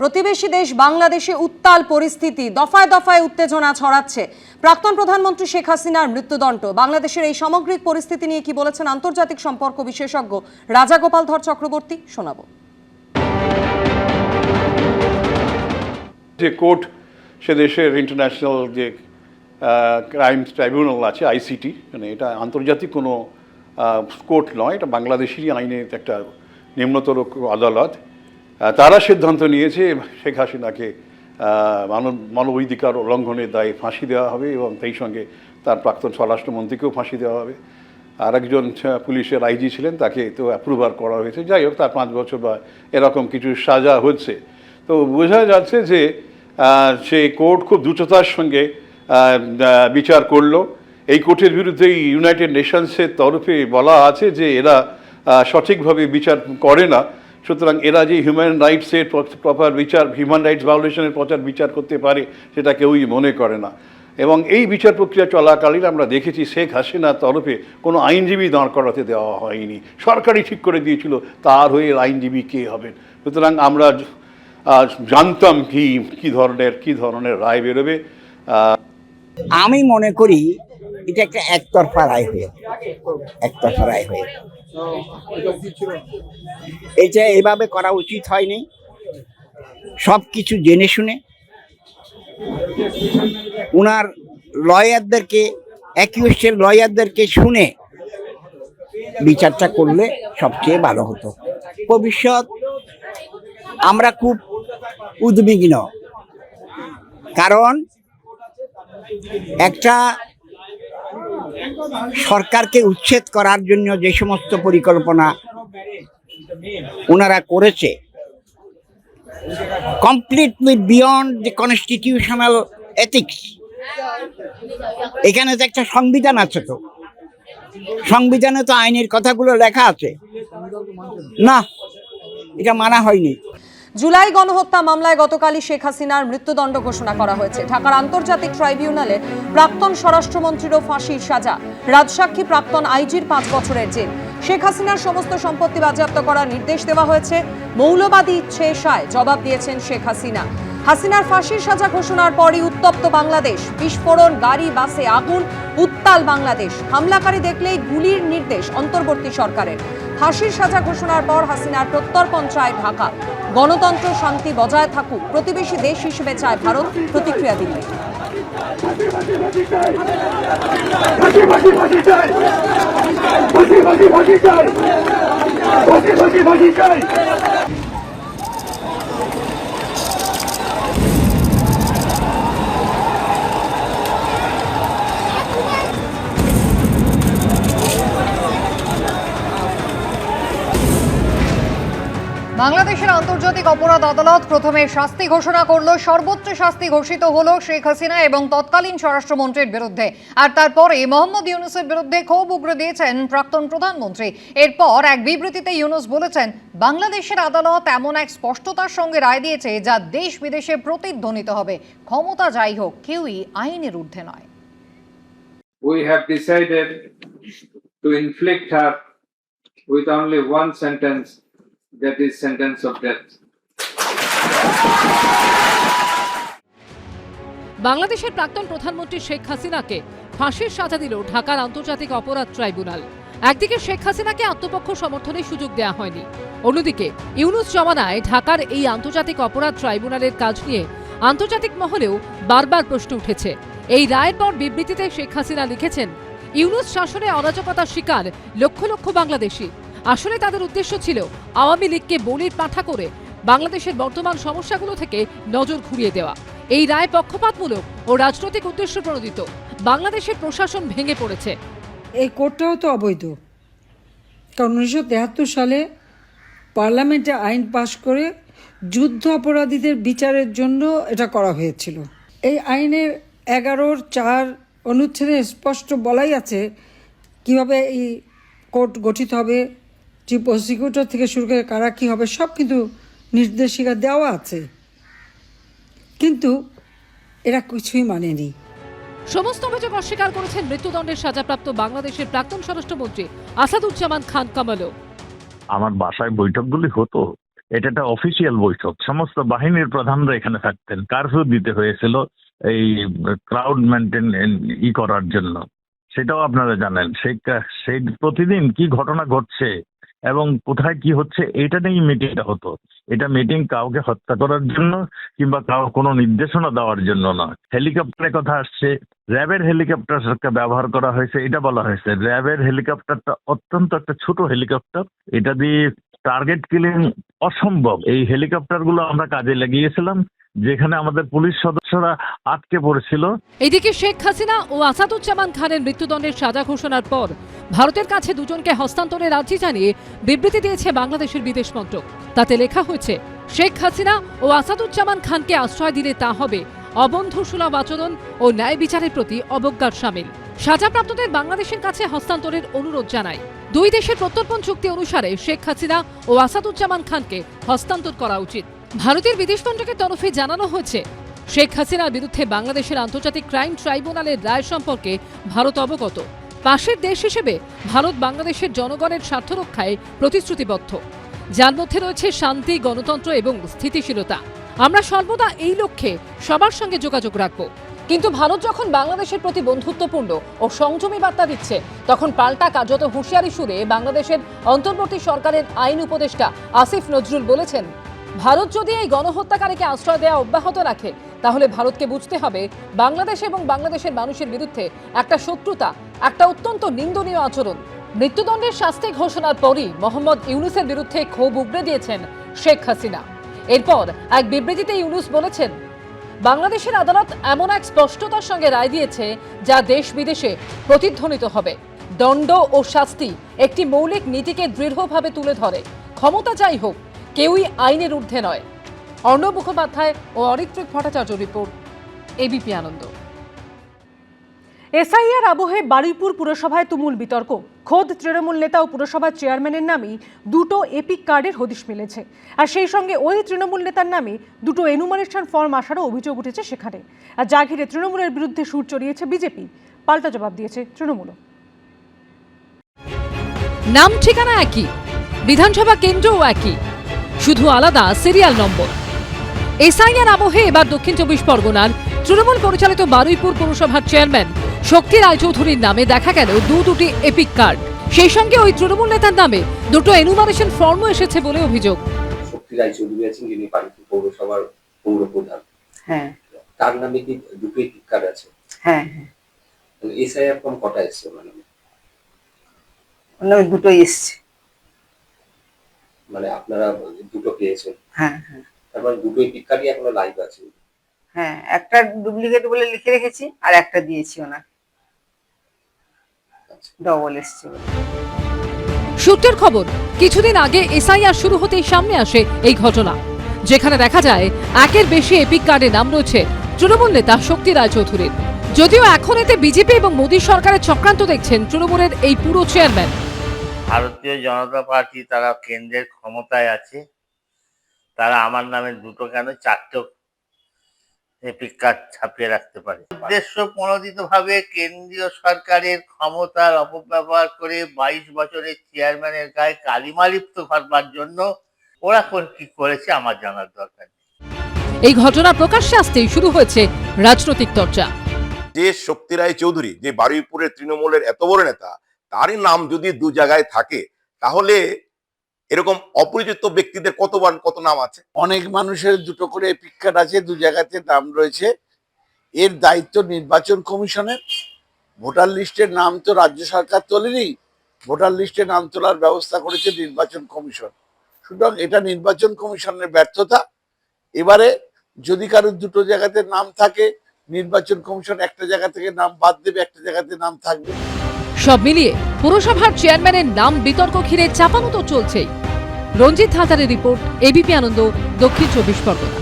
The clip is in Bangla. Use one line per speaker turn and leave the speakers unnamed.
প্রতিবেশী দেশ বাংলাদেশে উত্তাল পরিস্থিতি, দফায় দফায় উত্তেজনা ছড়াচ্ছে। প্রাক্তন প্রধানমন্ত্রী শেখ হাসিনার মৃত্যুদণ্ড। বাংলাদেশের এই সামগ্রিক পরিস্থিতি নিয়ে কি বলেছেন আন্তর্জাতিক সম্পর্ক বিশেষজ্ঞ রাজাগোপাল ধর চক্রবর্তী? শোনাবো।
যে কোর্ট, সে দেশের ইন্টারন্যাশনাল যে ক্রাইমস ট্রাইব্যুনাল আছে আইসিটি মানে এটা আন্তর্জাতিক কোনো কোর্ট নয়, এটা বাংলাদেশেরই আইনের একটা নিম্নতর আদালত। তারা সিদ্ধান্ত নিয়েছে শেখ হাসিনাকে মানব, মানবাধিকার লঙ্ঘনের দায়ে ফাঁসি দেওয়া হবে এবং সেই সঙ্গে তার প্রাক্তন স্বরাষ্ট্রমন্ত্রীকেও ফাঁসি দেওয়া হবে। আর একজন পুলিশের আইজি ছিলেন, তাকে তো অ্যাপ্রুভার করা হয়েছে। যাই হোক, তার পাঁচ বছর বা এরকম কিছু সাজা হচ্ছে। তো বোঝা যাচ্ছে যে সে কোর্ট খুব দ্রুততার সঙ্গে বিচার করল। এই কোর্টের বিরুদ্ধে ইউনাইটেড নেশনসের তরফে বলা আছে যে, এরা সঠিকভাবে বিচার করে না। সুতরাং এরা যে হিউম্যান রাইটসের প্রপার বিচার হিউম্যান রাইটস ভায়োলেশনের প্রচার বিচার করতে পারে, সেটা কেউই মনে করে না। এবং এই বিচার প্রক্রিয়া চলাকালীন আমরা দেখেছি শেখ হাসিনার তরফে কোনো আইনজীবী দাঁড় করাতে দেওয়া হয়নি। সরকারই ঠিক করে দিয়েছিল, তার হয়ে আইনজীবী কে হবেন? সুতরাং আমরা জানতাম কি কি ধরনের কি ধরনের রায় বেরোবে।
আমি মনে করি, এটা একটা একতরফা রায় হয়ে একতরফা রায় হয়ে এটা এভাবে করা উচিত হয়নি। সব কিছু জেনে শুনে উনার লয়ারদেরকে অ্যাকিউস্টের লয়ারদেরকে শুনে বিচারটা করলে সবচেয়ে ভালো হতো। ভবিষ্যৎ আমরা খুব উদ্বিগ্ন। কারণ একটা সরকারকে উচ্ছেদ করার জন্য যে সমস্ত পরিকল্পনা ওনারা করেছে completely beyond the constitutional ethics এখানে তো একটা সংবিধান আছে তো। সংবিধানে তো আইনের কথাগুলো লেখা আছে। না, এটা মানা হয়নি।
জুলাই গণহত্যা মামলায় গতকালই শেখ হাসিনার মৃত্যুদণ্ড ঘোষণা করা হয়েছে। ঢাকার আন্তর্জাতিক ট্রাইব্যুনালে প্রাক্তন স্বরাষ্ট্রমন্ত্রীরও ফাঁসির সাজা। রাজসাক্ষী প্রাক্তন আইজির পাঁচ বছরের জেল। শেখ হাসিনার সমস্ত সম্পত্তি বাজেয়াপ্ত করার নির্দেশ দেওয়া হয়েছে। মৌলবাদী ছেষায় জবাব দিয়েছেন শেখ হাসিনা। হাসিনার ফাঁসির সাজা ঘোষণার পরই উত্তপ্ত বাংলাদেশ। বিস্ফোরণ, গাড়ি, বাসে আগুন, উত্তাল বাংলাদেশ। হামলাকারী দেখলেই গুলির নির্দেশ অন্তর্বর্তী সরকারের। ফাঁসির সাজা ঘোষণার পর হাসিনার প্রত্যর্পণ চায় ঢাকা। গণতন্ত্র শান্তি বজায় থাকুক প্রতিবেশী দেশ হিসেবে চায় ভারত প্রতিক্রিয়া দিল্লি বাংলাদেশের আন্তর্জাতিক অপরাধ আদালত প্রথমে শাস্তি ঘোষণা করল। সর্বোচ্চ শাস্তি ঘোষিত হলো শেখ হাসিনা এবং তৎকালীন স্বরাষ্ট্রমন্ত্রীর বিরুদ্ধে। আর তারপরে মোহাম্মদ ইউনুসের বিরুদ্ধে ক্ষোভ উগরে দিয়েছেন প্রাক্তন প্রধানমন্ত্রী। এরপর এক বিবৃতিতে ইউনুস বলেছেন বাংলাদেশের আদালত এমন এক স্পষ্টতার সঙ্গে রায় দিয়েছে যা দেশ বিদেশে প্রতিধ্বনিত হবে। ক্ষমতা যাই হোক কেউই আইনের ঊর্ধ্বে নয়।
We have decided to inflict her with only one sentence, that is sentence of death.
বাংলাদেশের প্রাক্তন প্রধানমন্ত্রী শেখ হাসিনাকে ফাঁসির সাজা দিল ঢাকার আন্তর্জাতিক অপরাধ ট্রাইব্যুনাল। একদিকে শেখ হাসিনাকে আত্মপক্ষ সমর্থনের সুযোগ দেওয়া হয়নি। অন্যদিকে ইউনুস জমানায় ঢাকার এই আন্তর্জাতিক অপরাধ ট্রাইব্যুনালের কাজ নিয়ে আন্তর্জাতিক মহলেও বারবার প্রশ্ন উঠেছে। এই রায়ের পর বিবৃতিতে শেখ হাসিনা লিখেছেন, ইউনুস শাসনে অরাজকতার শিকার লক্ষ লক্ষ বাংলাদেশি। আসলে তাদের উদ্দেশ্য ছিল আওয়ামী লীগকে বলির পাঠা করে বাংলাদেশের বর্তমান সমস্যাগুলো থেকে নজর ঘুরিয়ে দেওয়া। এই রায় পক্ষপাতমূলক ও রাজনৈতিক উদ্দেশ্য প্রণোদিত। বাংলাদেশের প্রশাসন ভেঙে পড়েছে।
এই কোর্টটাও তো অবৈধ। কারণ উনিশশো সালে পার্লামেন্টে আইন পাশ করে যুদ্ধ অপরাধীদের বিচারের জন্য এটা করা হয়েছিল। এই আইনের এগারোর চার অনুচ্ছেদে স্পষ্ট বলাই আছে কীভাবে এই কোর্ট গঠিত হবে চিফ প্রসিকিউটর থেকে শুরু করে কারা কী হবে সব কিন্তু নির্দেশিকা দেওয়া আছে। কিন্তু এরা কিছুই মানেনি।
সমস্ত অভিযোগ অস্বীকার করেছেন মৃত্যুদণ্ডের সাজাপ্রাপ্ত বাংলাদেশের প্রাক্তন স্বরাষ্ট্রমন্ত্রী আসাদুজ্জামান খান কামালও।
আমার বাসায় বৈঠকগুলি হতো। এটা একটা অফিসিয়াল বৈঠক। সমস্ত বাহিনীর প্রধানরা এখানে থাকতেন। কারফিউ দিতে হয়েছিল এই ক্রাউড মেনটেন ই করার জন্য। সেটাও আপনারা জানেন। সেই সেই প্রতিদিন কি ঘটনা ঘটছে এবং কোথায় কি হচ্ছে, এটা নিয়েই মিটিংটা হতো। এটা মিটিং কাউকে হত্যা করার জন্য কিংবা কাউ কোনো নির্দেশনা দেওয়ার জন্য না। হেলিকপ্টারের কথা আসছে, র্যাবের হেলিকপ্টারকে ব্যবহার করা হয়েছে, এটা বলা হয়েছে। র্যাবের হেলিকপ্টারটা অত্যন্ত একটা ছোট হেলিকপ্টার। এটা দিয়ে টার্গেট কিলিং অসম্ভব। এই হেলিকপ্টারগুলো আমরা কাজে লাগিয়েছিলাম। যেখানে আমাদের পুলিশ সদস্যরা আটকে পড়েছিল।
এদিকে শেখ হাসিনা ও আসাদুজ্জামান খানের মৃত্যুদণ্ডের সাজা ঘোষণার পর ভারতের কাছে দুজনকে হস্তান্তরের আর্জি জানিয়ে বিবৃতি দিয়েছে বাংলাদেশের বিদেশ মন্ত্রক। তাতে লেখা হয়েছে, শেখ হাসিনা ও আসাদুজ্জামান খানকে আশ্রয় দিলে তা হবে অবন্ধুসুলভ আচরণ ও ন্যায় বিচারের প্রতি অবজ্ঞার সামিল। সাজাপ্রাপ্তদের বাংলাদেশের কাছে হস্তান্তরের অনুরোধ জানায়। দুই দেশের প্রত্যর্পণ চুক্তি অনুসারে শেখ হাসিনা ও আসাদুজ্জামান খানকে হস্তান্তর করা উচিত। ভারতের বিদেশ মন্ত্রকের তরফে জানানো হয়েছে, শেখ হাসিনার বিরুদ্ধে বাংলাদেশের আন্তর্জাতিক ক্রাইম ট্রাইব্যুনালের রায় সম্পর্কে ভারত অবগত। পাশের দেশ হিসেবে ভারত বাংলাদেশের জনগণের স্বার্থ রক্ষায় প্রতিশ্রুতিবদ্ধ। যার মধ্যে রয়েছে শান্তি, গণতন্ত্র এবং স্থিতিশীলতা। আমরা সর্বদা এই লক্ষ্যে সবার সঙ্গে যোগাযোগ রাখব। কিন্তু ভারত যখন বাংলাদেশের প্রতি বন্ধুত্বপূর্ণ ও সংযমী বার্তা দিচ্ছে, তখন পাল্টা কার্যত হুঁশিয়ারি সুরে বাংলাদেশের অন্তর্বর্তী সরকারের আইন উপদেষ্টা আসিফ নজরুল বলেছেন ভারত যদি এই গণহত্যাকারীকে আশ্রয় দেওয়া অব্যাহত রাখে, তাহলে ভারতকে বুঝতে হবে বাংলাদেশ এবং বাংলাদেশের মানুষের বিরুদ্ধে একটা শত্রুতা, একটা অত্যন্ত নিন্দনীয় আচরণ। মৃত্যুদণ্ডের শাস্তি ঘোষণার পরই মোহাম্মদ ইউনুসের বিরুদ্ধে ক্ষোভ উগড়ে দিয়েছেন শেখ হাসিনা। এরপর এক বিবৃতিতে ইউনুস বলেছেন, বাংলাদেশের আদালত এমন এক স্পষ্টতার সঙ্গে রায় দিয়েছে যা দেশ বিদেশে প্রতিধ্বনিত হবে। দণ্ড ও শাস্তি একটি মৌলিক নীতিকে দৃঢ়ভাবে তুলে ধরে। ক্ষমতা যাই হোক কেউই আইনের ঊর্ধ্বে নয়। অর্ণব মুখোপাধ্যায় ও Aritrik Bhattacharya report ABP Ananda.
SIR আবহে বারুইপুর পুরসভায় তুমুল বিতর্ক। খোদ তৃণমূল নেতা ও পুরসভার চেয়ারম্যানের নামেই দুটো এপিক কার্ডের হদিশ মিলেছে। আর সেই সঙ্গে ওই তৃণমূল নেতার নামে দুটো এনুমারেশন ফর্ম আসারও অভিযোগ উঠেছে সেখানে। আর যা ঘিরে তৃণমূলের বিরুদ্ধে সুর চড়িয়েছে বিজেপি। পাল্টা জবাব দিয়েছে তৃণমূলও।
নাম ঠিকানা একই। বিধানসভা কেন্দ্রও একই। শুধু আলাদা সিরিয়াল নম্বর। এসআইআর আবহে এবার দক্ষিণ চব্বিশ পরগনার তৃণমূল পরিচালিত বারুইপুর পৌরসভার চেয়ারম্যান শক্তি রায়চৌধুরীর নামে দেখা গেল দু দুটি এপিক কার্ড। সেই সঙ্গে ওই তৃণমূল নেতার নামে দুটো এনুমারেশন ফর্মও এসেছে বলে অভিযোগ।
শক্তি রায়চৌধুরী আছেন যিনি বারুইপুর পৌরসভার পৌর প্রধান
হ্যাঁ।
তার নামে কি দুটোই টিকার আছে?
হ্যাঁ হ্যাঁ।
এসআইআর ফর্ম কটা এসছে ওনার নামে?
ওর দুটোই এসছে।
মানে আপনারা দুটো পেয়েছেন।
হ্যাঁ হ্যাঁ।
তারপর দুটোই টিকারই এখনও লাইভ আছে।
হ্যাঁ একটা ডুপ্লিকেট বলে লিখে রেখেছি আর একটা দিয়েছি ওনাকে। ডবল এসছে।
সূত্রের খবর কিছুদিন আগে এসআইআর শুরু হতেই সামনে আসে এই ঘটনা যেখানে দেখা যায় একের বেশি এপিক কার্ডে নাম রয়েছে তৃণমূল নেতা শক্তি রায়চৌধুরীর। যদিও এখন এতে বিজেপি এবং মোদী সরকারের চক্রান্ত দেখছেন তৃণমূলের এই পুরো চেয়ারম্যান
ভারতীয় জনতা পার্টি তারা কেন্দ্রের ক্ষমতায় আছে তারা আমার নামে দুটো কেন চারটেও এপিক কার্ড ছাপিয়ে রাখতে পারে উদ্দেশ্য প্রণোদিত ভাবে কেন্দ্রীয় সরকারের ক্ষমতার অপব্যবহার করে বাইশ বছরের চেয়ারম্যানের গায়ে কালিমা লিপ্ত করবার জন্য ওরা কোন কি করেছে আমার জানার দরকার নেই।
এই ঘটনা প্রকাশ্যে আসতেই শুরু হয়েছে রাজনৈতিক চর্চা
যে শক্তি রায় চৌধুরী যে বারুইপুরের তৃণমূলের এত বড় নেতা তারই নাম যদি দু জায়গায় থাকে, তাহলে এরকম অপরিচিত ব্যক্তিদের কতবার কত নাম আছে?
অনেক মানুষের দুটো করে এপিক কার্ড আছে, দু জায়গাতে নাম রয়েছে। এর দায়িত্ব নির্বাচন কমিশনের। ভোটার লিস্টের নাম তো রাজ্য সরকার তোলেনি। ভোটার লিস্টে নাম তোলার ব্যবস্থা করেছে নির্বাচন কমিশন। সুতরাং এটা নির্বাচন কমিশনের ব্যর্থতা। এবারে যদি কারোর দুটো জায়গাতে নাম থাকে, নির্বাচন কমিশন একটা জায়গা থেকে নাম বাদ দেবে, একটা জায়গাতে নাম থাকবে।
সব মিলিয়ে পুরসভার চেয়ারম্যানের নাম বিতর্ক ঘিরে চাপানো তো চলছেই। রঞ্জিত হাতারের রিপোর্ট এবিপি আনন্দ, দক্ষিণ চব্বিশ পরগনা।